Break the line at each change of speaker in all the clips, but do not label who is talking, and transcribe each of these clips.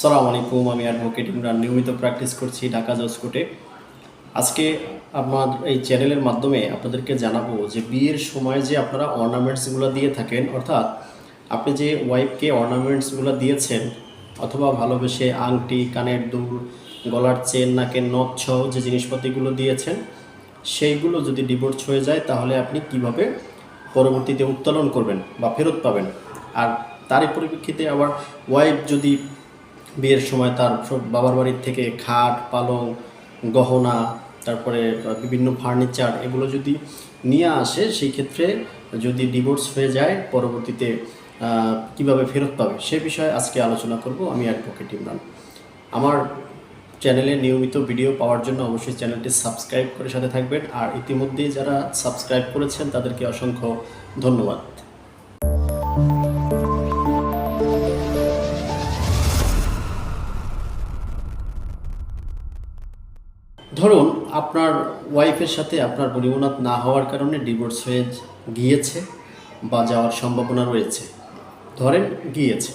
সালাম আলাইকুম, আমি অ্যাডভোকেট ইমরান। নিয়মিত প্র্যাকটিস করছি ঢাকা জজ কোর্টে আজকে আমার এই চ্যানেলের মাধ্যমে আপনাদেরকে জানাব যে বিয়ের সময় যে আপনারা অর্নামেন্টসগুলো দিয়ে থাকেন, অর্থাৎ আপনি যে ওয়াইফকে অর্নামেন্টসগুলো দিয়েছেন, অথবা ভালোবেসে আংটি, কানের দুল, গলার চেন, নাকের সহ যে জিনিসপাতিগুলো দিয়েছেন, সেইগুলো যদি ডিভোর্স হয়ে যায়, তাহলে আপনি কীভাবে পরবর্তীতে উত্তোলন করবেন বা ফেরত পাবেন? আর তারই পরিপ্রেক্ষিতে আবার ওয়াইফ যদি বিয়ের সময় তার বাবার বাড়ির থেকে খাট, পালং, গহনা, তারপরে বিভিন্ন ফার্নিচার এগুলো যদি নিয়ে আসে, সেই ক্ষেত্রে যদি ডিভোর্স হয়ে যায়, পরবর্তীতে কীভাবে ফেরত পাবে? সে বিষয়ে আজকে আলোচনা করব আমি অ্যাডভোকেট ইমরান। আমার চ্যানেলে নিয়মিত ভিডিও পাওয়ার জন্য অবশ্যই চ্যানেলটি সাবস্ক্রাইব করে সাথে থাকবেন। আর ইতিমধ্যেই যারা সাবস্ক্রাইব করেছেন, তাদেরকে অসংখ্য ধন্যবাদ। ধরুন, আপনার ওয়াইফের সাথে আপনার পরিমনাত না হওয়ার কারণে ডিভোর্স হয়ে গিয়েছে বা যাওয়ার সম্ভাবনা রয়েছে, ধরেন গিয়েছে।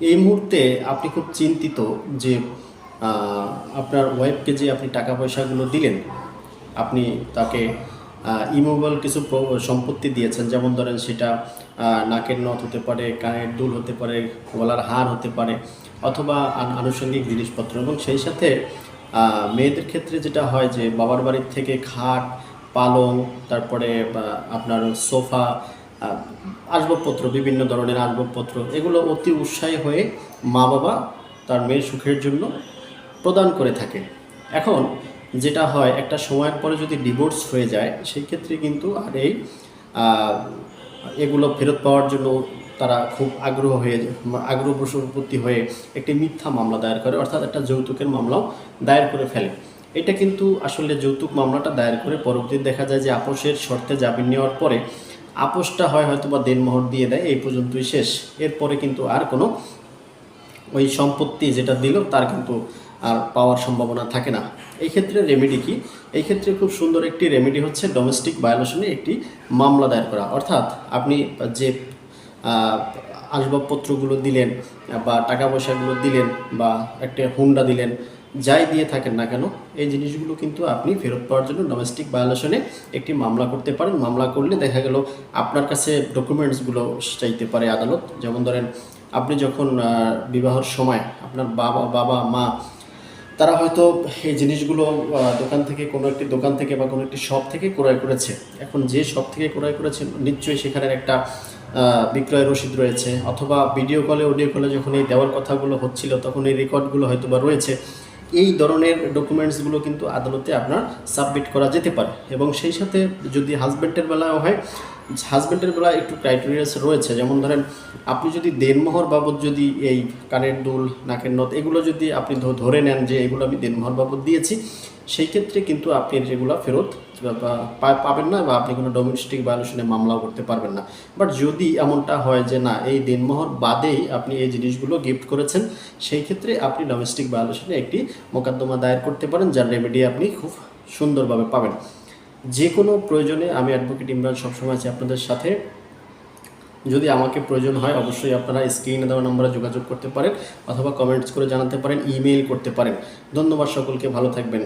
এই মুহূর্তে আপনি খুব চিন্তিত যে আপনার ওয়াইফকে যে আপনি টাকা পয়সাগুলো দিলেন, আপনি তাকে ইমোবাইল কিছু সম্পত্তি দিয়েছেন, যেমন ধরেন সেটা নাকের নথ হতে পারে, কানের দুল হতে পারে, গলার হার হতে পারে, অথবা আন- আনুষঙ্গিক জিনিসপত্র এবং সেই সাথে মেয়েদের ক্ষেত্রে যেটা হয় যে বাবার বাড়ির থেকে খাট, পালং, তারপরে আপনার সোফা আসবাবপত্র, বিভিন্ন ধরনের আসবাবপত্র, এগুলো অতি উৎসাহী হয়ে মা বাবা তার মেয়ের সুখের জন্য প্রদান করে থাকে। এখন যেটা হয়, একটা সময়ের পরে যদি ডিভোর্স হয়ে যায়, সেই ক্ষেত্রে কিন্তু আর এই এগুলো ফেরত পাওয়ার জন্য তারা খুব আগ্রহ হয়ে আগ্রহ প্রতি হয়ে একটি মিথ্যা মামলা দায়ের করে, অর্থাৎ একটা যৌতুকের মামলাও দায়ের করে ফেলে। এটা কিন্তু আসলে যৌতুক মামলাটা দায়ের করে পরবর্তীতে দেখা যায় যে আপোষের শর্তে জামিন নেওয়ার পরে আপোষটা হয় হয়তো বা দেনমোহর দিয়ে দেয়, এই পর্যন্তই শেষ। এরপরে কিন্তু আর কোনো ওই সম্পত্তি যেটা দিল তার কিন্তু আর পাওয়ার সম্ভাবনা থাকে না। এই ক্ষেত্রে রেমেডি কি? এই ক্ষেত্রে খুব সুন্দর একটি রেমেডি হচ্ছে ডোমেস্টিক ভায়োলেশনে একটি মামলা দায়ের করা। অর্থাৎ আপনি যে আসবাবপত্রগুলো দিলেন বা টাকা পয়সাগুলো দিলেন বা একটা হুন্ডা দিলেন, যাই দিয়ে থাকেন না কেন, এই জিনিসগুলো কিন্তু আপনি ফেরত পাওয়ার জন্য ডোমেস্টিক ভায়োলেশনে একটি মামলা করতে পারেন। মামলা করলে দেখা গেল আপনার কাছে ডকুমেন্টসগুলো চাইতে পারে আদালত। যেমন ধরেন, আপনি যখন বিবাহর সময় আপনার বাবা বাবা, মা, তারা হয়তো এই জিনিসগুলো দোকান থেকে কোনো একটি দোকান থেকে বা কোনো একটি শপ থেকে ক্রয় করেছে। এখন যে শপ থেকে ক্রয় করেছে নিশ্চয়ই সেখানের একটা বিক্রয় রসিদ রয়েছে, অথবা ভিডিও কলে অডিও কলে যখন এই দেওয়ার কথাগুলো হচ্ছিল, তখন এই রেকর্ডগুলো হয়তো বা রয়েছে। এই ধরনের ডকুমেন্টসগুলো কিন্তু আদালতে আপনার সাবমিট করা যেতে পারে। এবং সেই সাথে যদি হাজব্যান্ডের বেলায় হয় হাজব্যান্ডের বেলায় একটু ক্রাইটেরিয়াস রয়েছে। যেমন ধরেন, আপনি যদি দেনমোহর বাবদ যদি এই কানের দুল, নাকের নথ এগুলো যদি আপনি ধরে নেন যে এগুলো আমি দেনমোহর বাবদ দিয়েছি, সেই ক্ষেত্রে কিন্তু আপনি যেগুলো ফেরত পাবেন না বা আপনি কোনো ডোমেস্টিক ভায়োলেশনে মামলাও করতে পারবেন না। বাট যদি এমনটা হয় যে না, এই দেনমোহর বাদেই আপনি এই জিনিসগুলো গিফট করেছেন, সেই ক্ষেত্রে আপনি ডোমেস্টিক ভায়োলেশনে একটি মোকদ্দমা দায়ের করতে পারেন, যার রেমেডি আপনি খুব সুন্দরভাবে পাবেন। যে কোনো প্রয়োজনে আমি অ্যাডভোকেট ইমরান সবসময় আছি আপনাদের সাথে। যদি আমাকে প্রয়োজন হয়, অবশ্যই আপনারা স্ক্রিনে দেওয়া নম্বরে যোগাযোগ করতে পারেন, অথবা কমেন্টস করে জানাতে পারেন ইমেইল করতে পারেন। ধন্যবাদ সকলকে, ভালো থাকবেন।